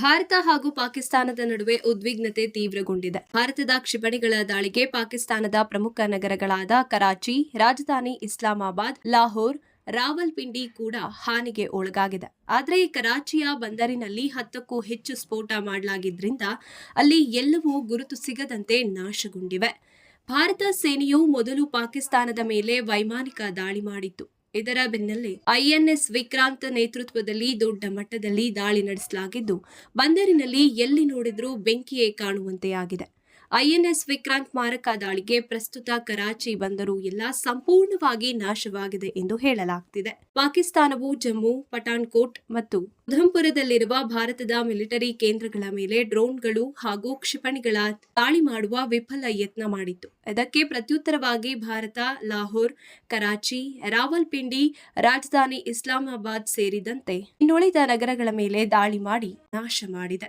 ಭಾರತ ಹಾಗೂ ಪಾಕಿಸ್ತಾನದ ನಡುವೆ ಉದ್ವಿಗ್ನತೆ ತೀವ್ರಗೊಂಡಿದೆ. ಭಾರತದ ಕ್ಷಿಪಣಿಗಳ ದಾಳಿಗೆ ಪಾಕಿಸ್ತಾನದ ಪ್ರಮುಖ ನಗರಗಳಾದ ಕರಾಚಿ, ರಾಜಧಾನಿ ಇಸ್ಲಾಮಾಬಾದ್, ಲಾಹೋರ್, ರಾವಲ್ಪಿಂಡಿ ಕೂಡ ಹಾನಿಗೆ ಒಳಗಾಗಿದೆ. ಆದರೆ ಕರಾಚಿಯ ಬಂದರಿನಲ್ಲಿ ಹತ್ತಕ್ಕೂ ಹೆಚ್ಚು ಸ್ಫೋಟ ಮಾಡಲಾಗಿದ್ದರಿಂದ ಅಲ್ಲಿ ಎಲ್ಲವೂ ಗುರುತು ಸಿಗದಂತೆ ನಾಶಗೊಂಡಿವೆ. ಭಾರತ ಸೇನೆಯು ಮೊದಲು ಪಾಕಿಸ್ತಾನದ ಮೇಲೆ ವೈಮಾನಿಕ ದಾಳಿ ಮಾಡಿತ್ತು. ಇದರ ಬೆನ್ನಲ್ಲೇ ಐಎನ್ಎಸ್ ವಿಕ್ರಾಂತ್ ನೇತೃತ್ವದಲ್ಲಿ ದೊಡ್ಡ ಮಟ್ಟದಲ್ಲಿ ದಾಳಿ ನಡೆಸಲಾಗಿದ್ದು, ಬಂದರಿನಲ್ಲಿ ಎಲ್ಲಿ ನೋಡಿದ್ರೂ ಬೆಂಕಿಯೇ ಕಾಣುವಂತೆ ಆಗಿದೆ ಐಎನ್ಎಸ್ ವಿಕ್ರಾಂತ್ ಮಾರಕ ದಾಳಿಗೆ ಪ್ರಸ್ತುತ ಕರಾಚಿ ಬಂದರು. ಎಲ್ಲ ಸಂಪೂರ್ಣವಾಗಿ ನಾಶವಾಗಿದೆ ಎಂದು ಹೇಳಲಾಗ್ತಿದೆ. ಪಾಕಿಸ್ತಾನವು ಜಮ್ಮು, ಪಠಾಣ್ಕೋಟ್ ಮತ್ತು ಉಧಂಪುರದಲ್ಲಿರುವ ಭಾರತದ ಮಿಲಿಟರಿ ಕೇಂದ್ರಗಳ ಮೇಲೆ ಡ್ರೋನ್ಗಳು ಹಾಗೂ ಕ್ಷಿಪಣಿಗಳ ದಾಳಿ ಮಾಡುವ ವಿಫಲ ಯತ್ನ ಮಾಡಿತ್ತು. ಇದಕ್ಕೆ ಪ್ರತ್ಯುತ್ತರವಾಗಿ ಭಾರತ, ಲಾಹೋರ್, ಕರಾಚಿ, ರಾವಲ್ಪಿಂಡಿ, ರಾಜಧಾನಿ ಇಸ್ಲಾಮಾಬಾದ್ ಸೇರಿದಂತೆ ಇನ್ನುಳಿದ ನಗರಗಳ ಮೇಲೆ ದಾಳಿ ಮಾಡಿ ನಾಶ ಮಾಡಿದೆ.